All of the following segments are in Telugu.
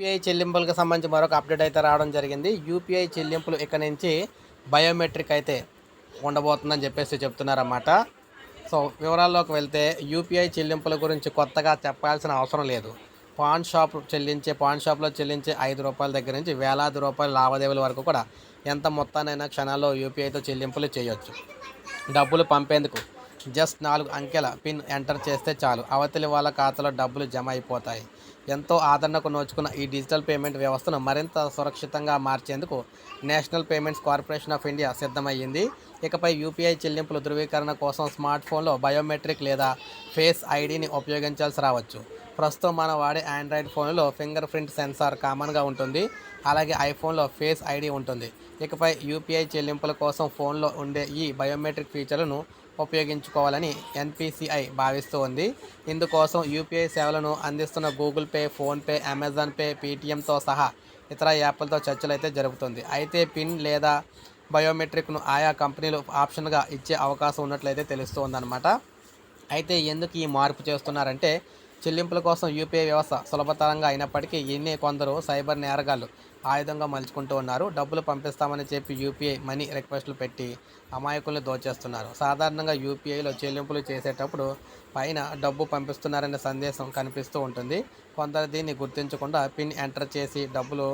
యూపీఐ చెల్లింపులకు సంబంధించి మరొక అప్డేట్ అయితే రావడం జరిగింది. యూపీఐ చెల్లింపులు ఇక నుంచి బయోమెట్రిక్ అయితే ఉండబోతుందని చెప్పేసి చెప్తున్నారన్నమాట. సో వివరాల్లోకి వెళ్తే యూపీఐ చెల్లింపుల గురించి కొత్తగా చెప్పాల్సిన అవసరం లేదు. పాన్ షాప్ చెల్లించే పాన్ షాప్లో చెల్లించే ఐదు రూపాయల దగ్గర నుంచి వేలాది రూపాయల లావాదేవీల వరకు కూడా ఎంత మొత్తానైనా క్షణాల్లో యూపీఐతో చెల్లింపులు చేయొచ్చు. డబ్బులు పంపేందుకు జస్ట్ నాలుగు అంకెల పిన్ ఎంటర్ చేస్తే చాలు. అవతలి వాళ్ళ ఖాతాలో డబ్బులు జమ అయిపోతాయి. ఎంతో ఆదరణకు నోచుకున్న ఈ డిజిటల్ పేమెంట్ వ్యవస్థను మరింత సురక్షితంగా మార్చేందుకు National Payments Corporation of India సిద్ధమయ్యింది. ఇకపై యూపీఐ చెల్లింపుల ధృవీకరణ కోసం స్మార్ట్ ఫోన్లో బయోమెట్రిక్ లేదా ఫేస్ ఐడిని ఉపయోగించాల్సి రావచ్చు. ప్రస్తుతం మనం వాడే ఆండ్రాయిడ్ ఫోన్లో ఫింగర్ ప్రింట్ సెన్సార్ కామన్గా ఉంటుంది. అలాగే ఐఫోన్లో ఫేస్ ఐడి ఉంటుంది. ఇకపై యూపీఐ చెల్లింపుల కోసం ఫోన్లో ఉండే ఈ బయోమెట్రిక్ ఫీచర్లను ఉపయోగించుకోవాలని ఎన్పిసిఐ భావిస్తూ ఉంది. ఇందుకోసం యూపీఐ సేవలను అందిస్తున్న Google Pay PhonePe Amazon Pay పేటిఎంతో సహా ఇతర యాప్లతో చర్చలు అయితే జరుగుతుంది. అయితే పిన్ లేదా బయోమెట్రిక్ను ఆయా కంపెనీలు ఆప్షన్గా ఇచ్చే అవకాశం ఉన్నట్లయితే తెలుస్తూ ఉందన్నమాట. అయితే ఎందుకు ఈ మార్పు చేస్తున్నారంటే చెల్లింపుల కోసం యూపీఐ వ్యవస్థ సులభతరంగా అయినప్పటికీ ఎన్ని కొందరు సైబర్ నేరగాళ్ళు ఆయుధంగా మలుచుకుంటూ ఉన్నారు. డబ్బులు పంపిస్తామని చెప్పి యూపీఐ మనీ రిక్వెస్ట్లు పెట్టి అమాయకుల్ని దోచేస్తున్నారు. సాధారణంగా యూపీఐలో చెల్లింపులు చేసేటప్పుడు పైన డబ్బు పంపిస్తున్నారనే సందేశం కనిపిస్తూ ఉంటుంది. కొందరు దీన్ని గుర్తించకుండా పిన్ ఎంటర్ చేసి డబ్బులు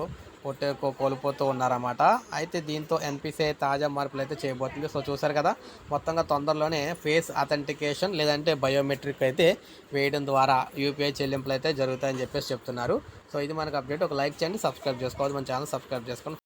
కొట్టే కో- కోల్పోతూ ఉన్నారన్నమాట. అయితే దీంతో ఎన్పిసిఐ తాజా మార్పులు అయితే చేయబోతుంది. సో చూసారు కదా మొత్తంగా తొందరలోనే ఫేస్ అథెంటికేషన్ లేదంటే బయోమెట్రిక్ అయితే వేయడం ద్వారా యూపీఐ చెల్లింపులు అయితే జరుగుతాయని చెప్పేసి చెప్తున్నారు. సో ఇది మనకు అప్డేట్. ఒక లైక్ చేయండి సబ్స్క్రైబ్ చేసుకోవాలి. మన ఛానల్ సబ్స్క్రైబ్ చేసుకోండి.